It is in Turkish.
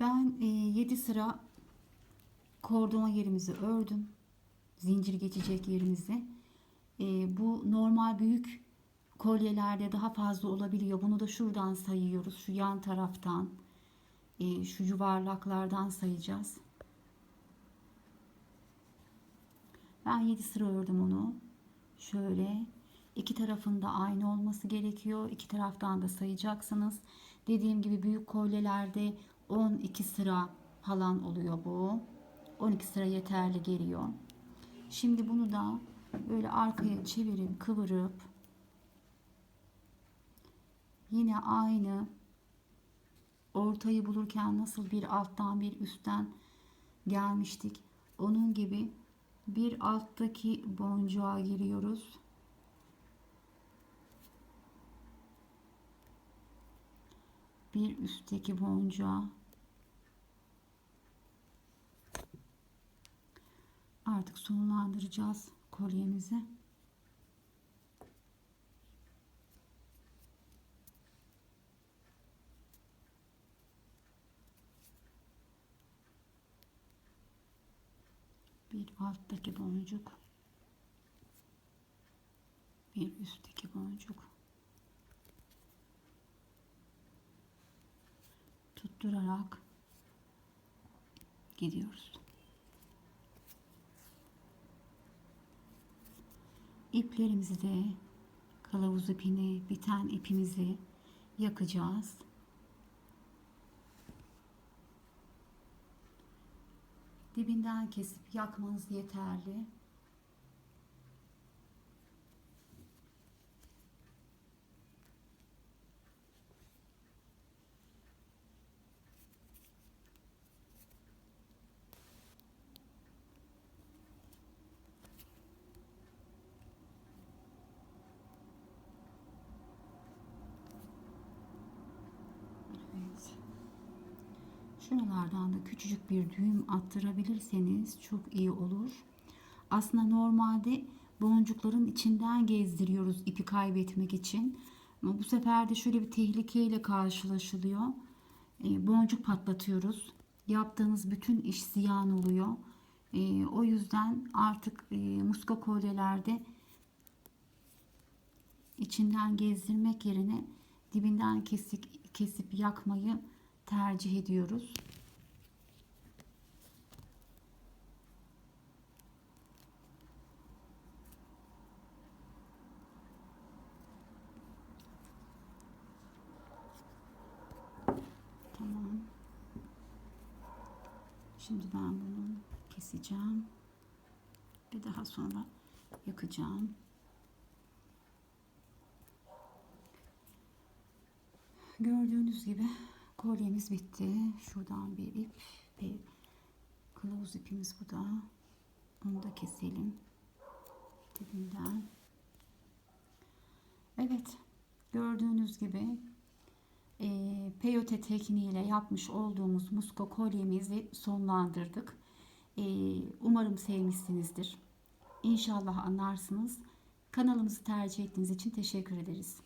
Ben 7 sıra kordona yerimizi ördüm. Zincir geçecek yerimizi. E, bu normal büyük kolyelerde daha fazla olabiliyor. Bunu da şuradan sayıyoruz. Şu yan taraftan. e, şu yuvarlaklardan sayacağız. Ben 7 sıra ördüm onu. Şöyle iki tarafında aynı olması gerekiyor. İki taraftan da sayacaksınız. Dediğim gibi büyük kolyelerde 12 sıra falan oluyor bu. 12 sıra yeterli geliyor. Şimdi bunu da böyle arkaya çevirip kıvırıp yine aynı ortayı bulurken nasıl bir alttan bir üstten gelmiştik. Onun gibi bir alttaki boncuğa giriyoruz. Bir üstteki boncuğa. Artık sonlandıracağız kolyemizi. bir alttaki boncuk. Bir üstteki boncuk tutturarak gidiyoruz. İplerimizi de kılavuz ipini, biten ipimizi yakacağız. Dibinden kesip yakmanız yeterli. Evet. Şuralardan da küçücük bir düğüm attırabilirseniz çok iyi olur. Aslında normalde boncukların içinden gezdiriyoruz ipi kaybetmek için. Ama bu sefer de şöyle bir tehlikeyle karşılaşılıyor. E, boncuk patlatıyoruz. Yaptığınız bütün iş ziyan oluyor. E, o yüzden artık e, muska kolyelerde içinden gezdirmek yerine dibinden kesip, kesip yakmayı tercih ediyoruz. Tamam. Şimdi ben bunu keseceğim. Ve daha sonra yakacağım. Gördüğünüz gibi kolyemiz bitti. Şuradan bir ip bir kılavuz ipimiz bu da. Onu da keselim. Dibinden. Evet. Gördüğünüz gibi e, peyote tekniğiyle yapmış olduğumuz muska kolyemizi sonlandırdık. E, umarım sevmişsinizdir. İnşallah anlarsınız. Kanalımızı tercih ettiğiniz için teşekkür ederiz.